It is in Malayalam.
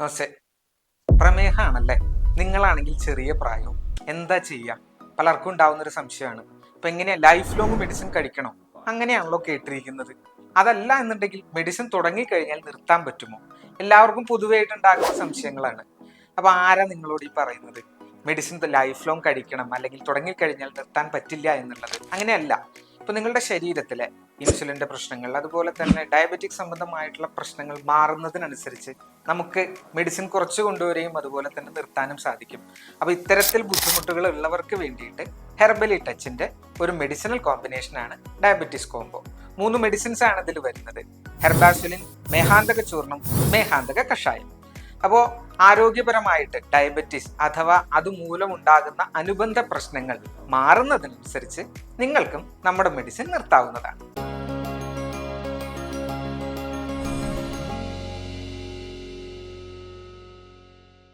നമസ്തേ പ്രമേഹമാണല്ലേ? നിങ്ങളാണെങ്കിൽ ചെറിയ പ്രായവും. എന്താ ചെയ്യാം? പലർക്കും ഉണ്ടാവുന്ന ഒരു സംശയമാണ്. ഇപ്പൊ എങ്ങനെയാ ലൈഫ് ലോങ് മെഡിസിൻ കഴിക്കണോ? അങ്ങനെയാണല്ലോ കേട്ടിരിക്കുന്നത്. അതല്ല എന്നുണ്ടെങ്കിൽ മെഡിസിൻ തുടങ്ങി കഴിഞ്ഞാൽ നിർത്താൻ പറ്റുമോ? എല്ലാവർക്കും പൊതുവായിട്ട് ഉണ്ടാകുന്ന സംശയങ്ങളാണ്. അപ്പൊ ആരാ നിങ്ങളോട് ഈ പറയുന്നത്? മെഡിസിൻ ലൈഫ് ലോങ് കഴിക്കണം അല്ലെങ്കിൽ തുടങ്ങിക്കഴിഞ്ഞാൽ നിർത്താൻ പറ്റില്ല എന്നുള്ളത്. അങ്ങനെയല്ല. ഇപ്പൊ നിങ്ങളുടെ ശരീരത്തിലെ ഇൻസുലിന്റെ പ്രശ്നങ്ങൾ അതുപോലെ തന്നെ ഡയബറ്റിക് സംബന്ധമായിട്ടുള്ള പ്രശ്നങ്ങൾ മാറുന്നതിനനുസരിച്ച് നമുക്ക് മെഡിസിൻ കുറച്ച് കൊണ്ടുവരികയും അതുപോലെ തന്നെ നിർത്താനും സാധിക്കും. അപ്പോൾ ഇത്തരത്തിൽ ബുദ്ധിമുട്ടുകൾ ഉള്ളവർക്ക് വേണ്ടിയിട്ട് ഹെർബലി ടച്ചിന്റെ ഒരു മെഡിസിനൽ കോമ്പിനേഷനാണ് ഡയബറ്റിസ് കോംബോ മൂന്ന് മെഡിസിൻസ് ആണ് ഇതിൽ വരുന്നത്. ഹെർബാസുലിൻ മേഹാന്തക ചൂർണം മേഹാന്തക കഷായം. അപ്പോൾ ആരോഗ്യപരമായിട്ട് ഡയബറ്റിസ് അഥവാ അതുമൂലം ഉണ്ടാകുന്ന അനുബന്ധ പ്രശ്നങ്ങൾ മാറുന്നതിനനുസരിച്ച് നിങ്ങൾക്കും നമ്മുടെ മെഡിസിൻ നിർത്താവുന്നതാണ്.